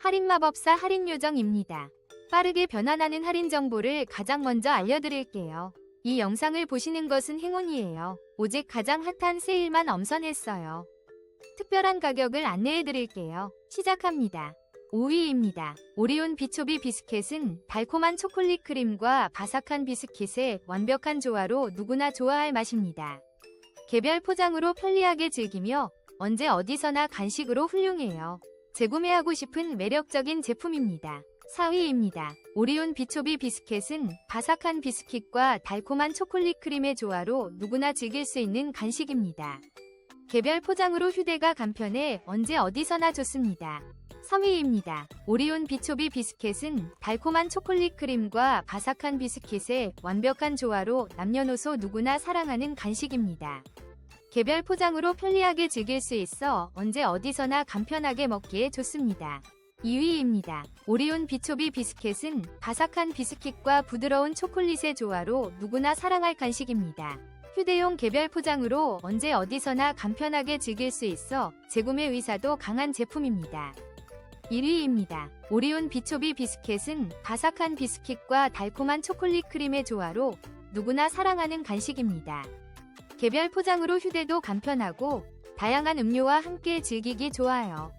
할인마법사 할인요정입니다. 빠르게 변환하는 할인 정보를 가장 먼저 알려드릴게요. 이 영상을 보시는 것은 행운이에요. 오직 가장 핫한 세일만 엄선했어요. 특별한 가격을 안내해드릴게요. 시작합니다. 5위입니다. 오리온 비초비 비스켓은 달콤한 초콜릿 크림과 바삭한 비스킷의 완벽한 조화로 누구나 좋아할 맛입니다. 개별 포장으로 편리하게 즐기며 언제 어디서나 간식으로 훌륭해요. 재구매하고 싶은 매력적인 제품입니다. 4위입니다. 오리온 비초비 비스켓은 바삭한 비스킷과 달콤한 초콜릿 크림의 조화로 누구나 즐길 수 있는 간식입니다. 개별 포장으로 휴대가 간편해 언제 어디서나 좋습니다. 3위입니다. 오리온 비초비 비스켓은 달콤한 초콜릿 크림과 바삭한 비스킷의 완벽한 조화로 남녀노소 누구나 사랑하는 간식입니다. 개별 포장으로 편리하게 즐길 수 있어 언제 어디서나 간편하게 먹기에 좋습니다. 2위입니다. 오리온 비초비 비스켓은 바삭한 비스킷과 부드러운 초콜릿의 조화로 누구나 사랑할 간식입니다. 휴대용 개별 포장으로 언제 어디서나 간편하게 즐길 수 있어 재구매 의사도 강한 제품입니다. 1위입니다. 오리온 비초비 비스켓은 바삭한 비스킷과 달콤한 초콜릿 크림의 조화로 누구나 사랑하는 간식입니다. 개별 포장으로 휴대도 간편하고 다양한 음료와 함께 즐기기 좋아요.